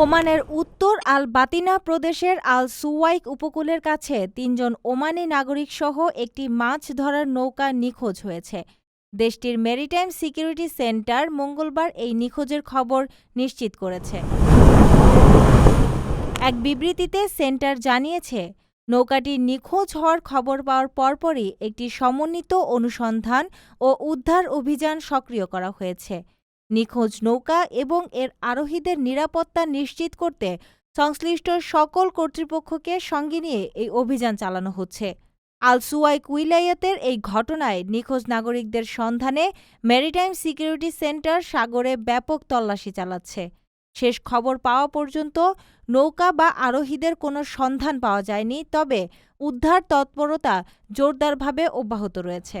ওমানের উত্তর আল বাতিনা প্রদেশের আল সুওয়াইক উপকূলের কাছে তিনজন ওমানি নাগরিক সহ একটি মাছ ধরার নৌকা নিখোঁজ হয়েছে। দেশটির মেরিটাইম সিকিউরিটি সেন্টার মঙ্গলবার এই নিখোঁজের খবর নিশ্চিত করেছে। এক বিবৃতিতে সেন্টার জানিয়েছে, নৌকাটি নিখোঁজ হওয়ার খবর পাওয়ার পরপরই একটি সমন্বিত অনুসন্ধান ও উদ্ধার অভিযান সক্রিয় করা হয়েছে। নিখোঁজ নৌকা এবং এর আরোহীদের নিরাপত্তা নিশ্চিত করতে সংশ্লিষ্ট সকল কর্তৃপক্ষকে সঙ্গে নিয়ে এই অভিযান চালানো হচ্ছে। আল সুয়াইক উইলায়াতের এই ঘটনায় নিখোঁজ নাগরিকদের সন্ধানে মেরিটাইম সিকিউরিটি সেন্টার সাগরে ব্যাপক তল্লাশি চালাচ্ছে। শেষ খবর পাওয়া পর্যন্ত নৌকা বা আরোহীদের কোনো সন্ধান পাওয়া যায়নি, তবে উদ্ধার তৎপরতা জোরদারভাবে অব্যাহত রয়েছে।